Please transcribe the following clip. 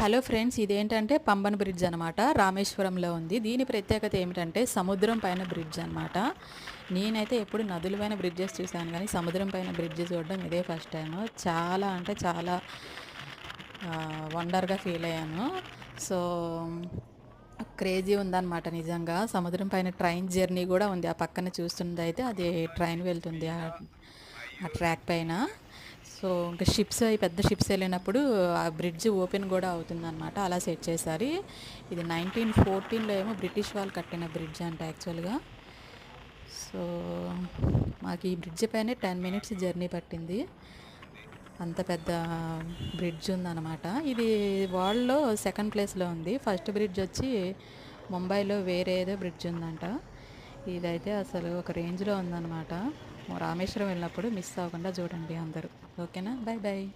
Hello friends ఇదేంటంటే Pamban bridge అనమాట రామేశ్వరంలో ఉంది. దీని ప్రత్యేకత ఏమిటంటే సముద్రం పైన బ్రిడ్జ్ అనమాట నేనైతే ఎప్పుడు నదుల పైన బ్రిడ్జెస్ చూశాను కానీ సముద్రం పైన బ్రిడ్జ్ చూడడం ఇదే ఫస్ట్ టైం చాలా అంటే చాలా వండర్గా ఫీల్ అయ్యాను. సో క్రేజీ ఉందన్నమాట నిజంగా. సముద్రం పైన ట్రైన్ జర్నీ కూడా ఉంది. ఆ పక్కన చూస్తున్నది అయితే అది ట్రైన్ వెళ్తుంది ఆ ఆ ట్రాక్ పైన. సో ఇంకా షిప్స్ పెద్ద షిప్స్ వెళ్ళినప్పుడు ఆ బ్రిడ్జ్ ఓపెన్ కూడా అవుతుందన్నమాట. అలా సెట్ చేశారు. ఇది నైన్టీన్ ఫోర్టీన్లో ఏమో బ్రిటిష్ వాళ్ళు కట్టిన బ్రిడ్జ్ అంట యాక్చువల్గా. సో మాకు ఈ బ్రిడ్జ్ పైన టెన్ మినిట్స్ జర్నీ పట్టింది. అంత పెద్ద బ్రిడ్జ్ ఉందన్నమాట. ఇది వరల్డ్లో సెకండ్ ప్లేస్లో ఉంది. ఫస్ట్ బ్రిడ్జ్ వచ్చి ముంబైలో వేరే ఏదో బ్రిడ్జ్ ఉందంట. ఇదైతే అసలు ఒక రేంజ్లో ఉందన్నమాట. రామేశ్వరం వెళ్ళినప్పుడు మిస్ అవ్వకుండా చూడండి అందరూ. ఓకేనా? Bye bye